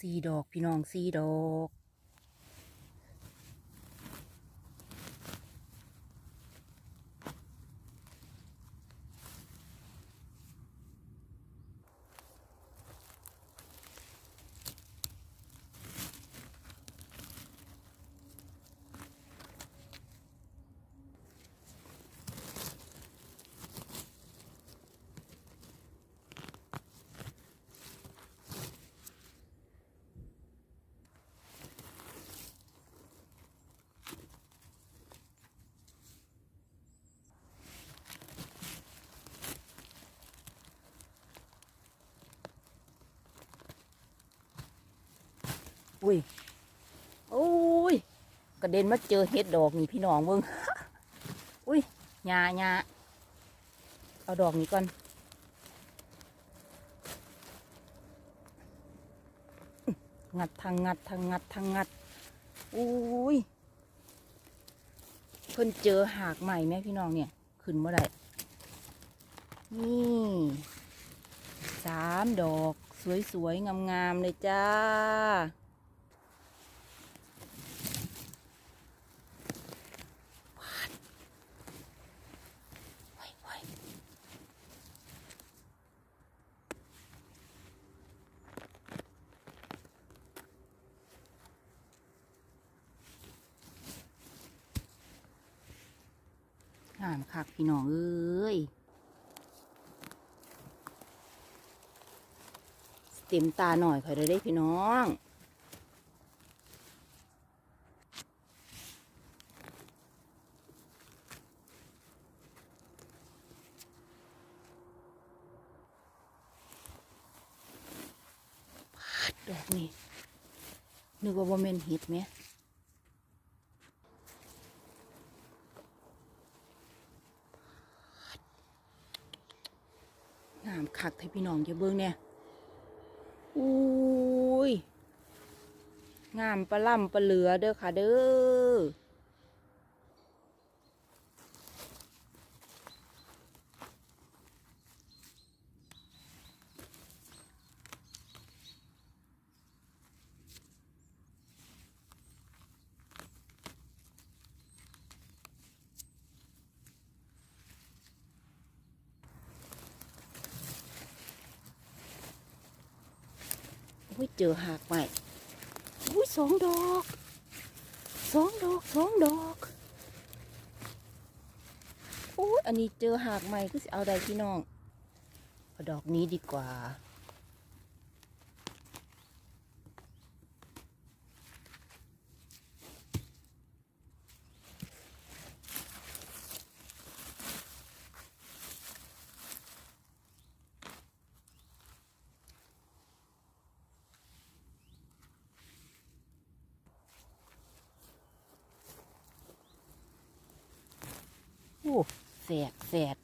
สี่ดอกพี่น้องสี่ดอก อุ้ยโอ้ยกระเด็นมาเจอเห็ดดอกนี่พี่น้องมึงอุ้ยหยาหยาเอาดอกนี้ก่อนงัดทางงัดทางงัดทางงัดอุ้ยเพิ่นเจอหากใหม่ไหมพี่น้องเนี่ย ขึ้นเมื่อไรนี่สามดอก สวยๆงามๆเลยจ้า ไว้ไว้งามคัก พี่น้องเอ้ยเต็มตาหน่อยคอยได้ได้พี่น้องดอกนี่นึกว่าบ่แม่นเห็ดไหมามคักให้พี่น้องเย่าเบิ้งเนี่ยอุ้ยงามปลาล่ำปลาเหลือเด้อค่ะเด้อ อุ้ยเจอหากใหม่อุ้ยสองดอกสองดอกสองดอกอุ้ยอันนี้เจอหากใหม่ก็สิเอาได้พี่น้องเอาดอกนี้ดีกว่า โอ้ แสกแสด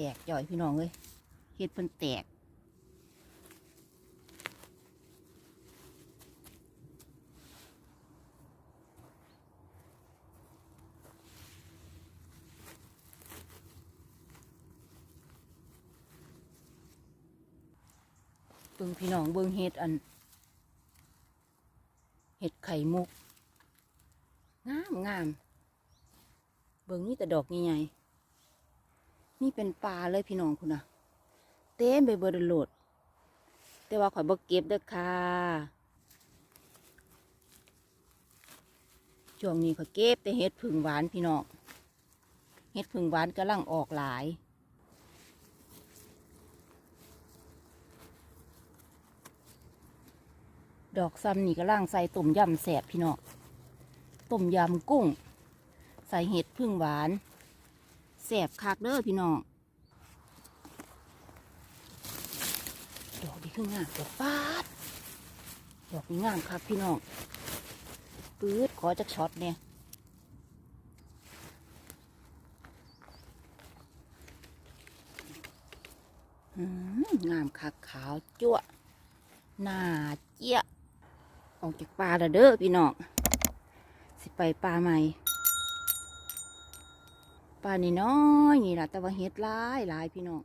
แตกจ่อยพี่น้องเลยเฮ็ดเพิ่นแตกเบิ่งพี่น้องเบิ่งเฮ็ดอันเห็ดไข่มุก งามงามเบิ่งนี่แต่ดอกใหญ่ๆ นี่เป็นปลาเลยพี่น้องคุณนะเต็มไปเบดโหลด แต่ว่าข่อยบ่เก็บเด้อค่ะช่วงนี้ข่อยเก็บแต่เห็ดผึ่งหวานพี่น้องเห็ดผึ่งหวานกำลังออกหลายดอกซ้ำนี่กำลังใส่ต้มยำแสบพี่น้องต้มยำกุ้ง ใส่เห็ดผึ่งหวาน แสบคักเด้อพี่น้องดอกดีคืองามแต่ฟาดดอกนี้งามครับพี่น้องปื๊ดขอจักช็อตเนี่ยงามคักขาวจั่วหน้าเจี๊ยออกจากป่าและเด้อพี่น้องสิไปป่าใหม่ ป่านี่น้อยนี่ล่ะแต่ว่าเฮ็ดหลายหลายพี่น้อง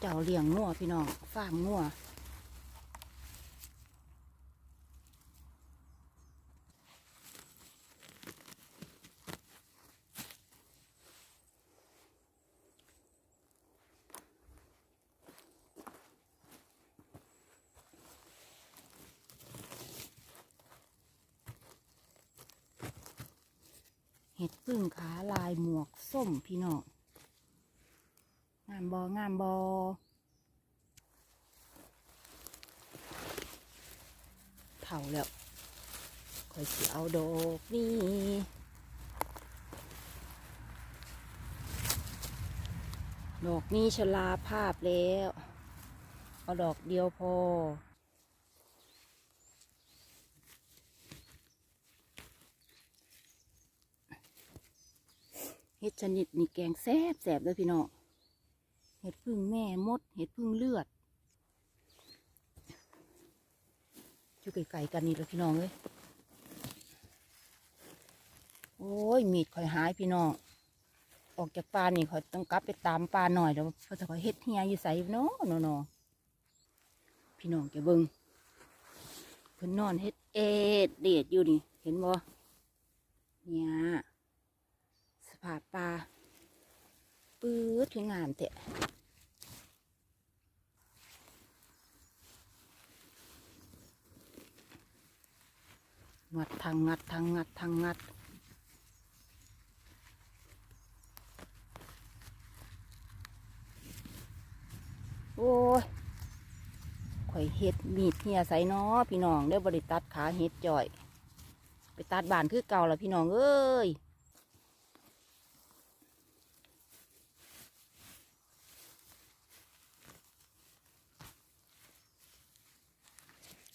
เจ้าเลี้ยงงัวพี่น้องฟาร์มงัวเห็ดพึ่งขาลายหมวกส้มพี่น้องามบองามบอเถ่าแล้วคอยสิเอาดอกนี่ดอกนี้ชลาภาพแล้ว เอาดอกเดียวพอเห็ดชนิดนี่แกงแซ่บแซ่บเลยพี่น้อง เห็ดพึ่งแม่มด เห็ดพึ่งเลือดอยู่ไกลๆกันนี่แหละพี่น้องเอ้ยโอ้ยมีดข่อยหายพี่น้อง ออกจากป่านี่ข่อยต้องกลับไปตามป่าหน่อยเดี๋ยวเพราะข่อยเฮ็ดเฮียอยู่ใส่เนาะเนาะเนพี่น้องแกเบิงเพิ่นนอนเฮ็ดเอ็ดเดดอยู่นี่ เห็นบ่เนี่ยสภาพป่า ปื๊ดคืองามเตะงัดทางงัดทางงัดทางงัดโอ้ยข่อยเฮ็ดมีดเฮียใส่นาะพี่น้องได้บริตัดขาเฮ็ดจ่อย ไปตัดบานคือเก่าแล้วพี่น้องเอ้ย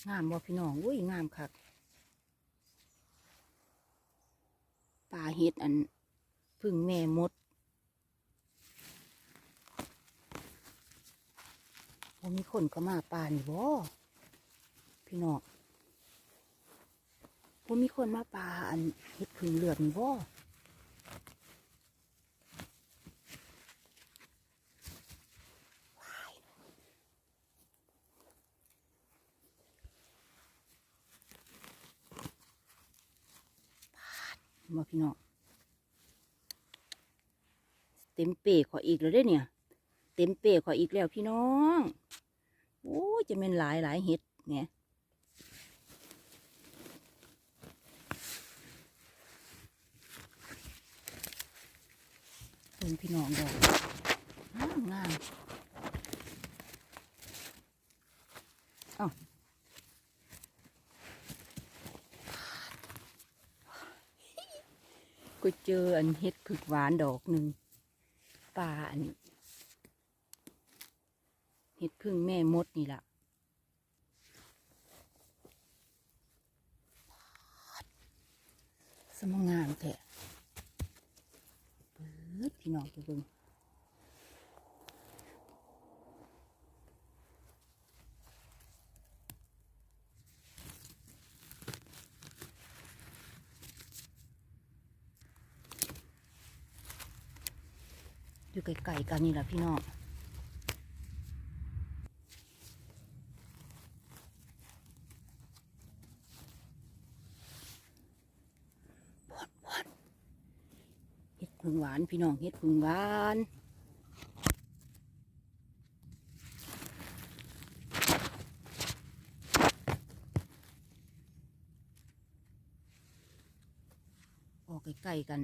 งามบ่พี่น้องอุ้ยงามคักปลาเฮ็ดอันพึ่งแม่มดบ่มีคนก็มาป่านี่บ่พี่น้องบ่มีคนมาป่าอันเฮ็ดพึ่งเหลือดนี่บ่ บ่พี่น้องเต็มเปขออีกแล้วเด้เนี่ย เต็มเปขออีกแล้วพี่น้องโอ้จะเป็นหลายหลายเห็ดเนี่ยเป็นพี่น้องดอกงามงามเอ้า ก็เจออันเห็ดผึกหวานดอกหนึ่งปลาอันเห็ดพึ่งแม่มดนี่ละสมงามแท้เปิดพี่น้องไปเบิ่ง อยู่ไกลๆกันนี่แหละพี่น้องพอดพอดเห็ดพึ่งหวานพี่น้องเห็ดพึ่งหวานออกใกล้ๆกัน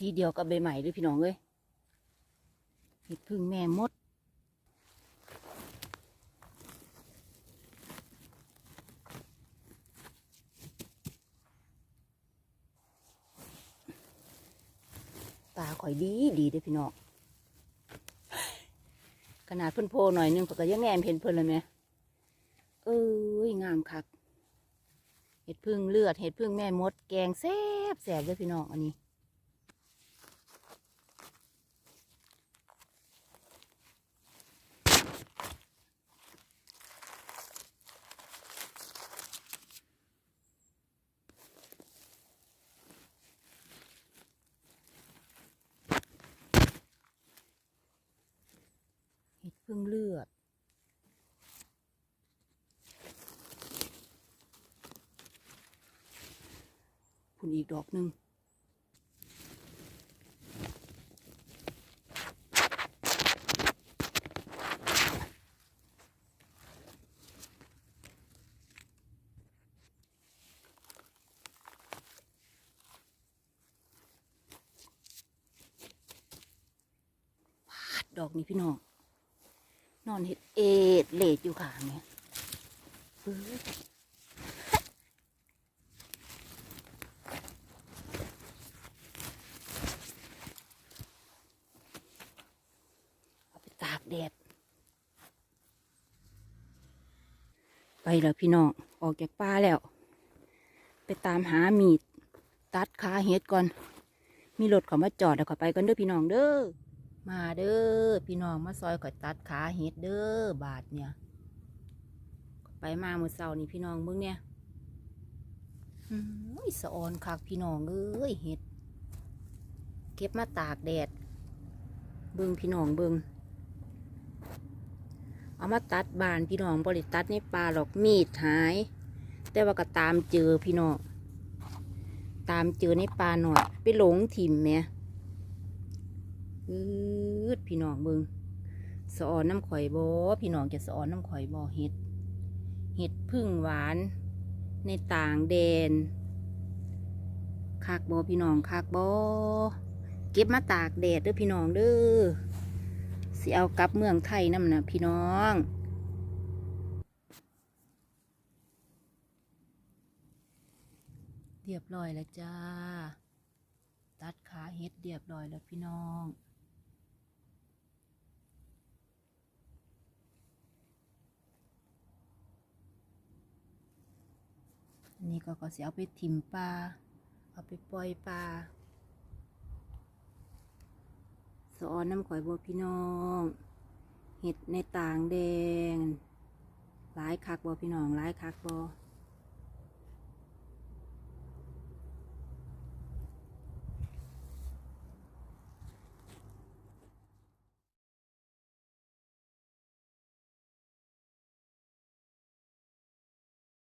สีเดียวกับใบใหม่เลยพี่น้องเอ้ยเห็ดพึ่งแม่มด ตาข่อยดีดีด้อพี่น้องขนาดเพิ่นโพหน่อยนึงก็ยังแนมเห็นเพิ่นเลยไหมเอ้ยงามคักเห็ดพึ่งเลือดเห็ดพึ่งแม่มด แกงแซ่บแซ่บเลยพี่น้องอันนี้ เห็ดพึ่งเลือด พุ่ นอีกดอกหนึ่งปาดดอกนี้พี่น้อง นอนเห็ดเอ็ดเลดอยู่ข้างเนี่ยเอ้ย เอาไปตากแดด ไป แล้วพี่น้อง ออกจากป่าแล้ว ไปตามหามีด ตัดขาเฮ็ดก่อน มีรถเขามาจอดแล้วขอไปกันเด้อพี่น้องเด้อ มาเด้อพี่น้องมาซอยขอยตัดขาเฮ็ดเด้อบาทเนี่ยไปมาเมื่อเช้านี่พี่น้องเบิ่งเนี่ยอืมสะออนคักพี่น้องเอ้ยเฮ็ด เก็บมาตากแดด เบิ่งพี่น้องเบิ่ง เอามาตัดบานพี่น้องบริตัดในป่าหรอกมีดหาย แต่ว่าก็ตามเจอพี่น้องตามเจอในป่าหน่อยไปหลงถิ่มแหม่อืดพี่น้องเบิงสอนน้ำข่อยบอพี่น้องจะสออนน้ำข่อยบอเห็ด เห็ดพึ่งหวาน ในต่างแดนคักบอพี่น้องคักบอเก็บมาตากแดดเด้อพี่น้องเด้อ สิเอากลับเมืองไทยน้ำนะพี่น้องเรียบร้อยแล้วจ้า ตัดขาเฮ็ดเรียบร้อยแล้วพี่น้องนนี้ก็ก็สิเอาไปถิ่มปลา เอาไปปล่อยปลา สอนน้ำข่อยบัวพี่น้อง เห็ดในต่างแดงหลายคักบัวพี่น้องหลายคักบัว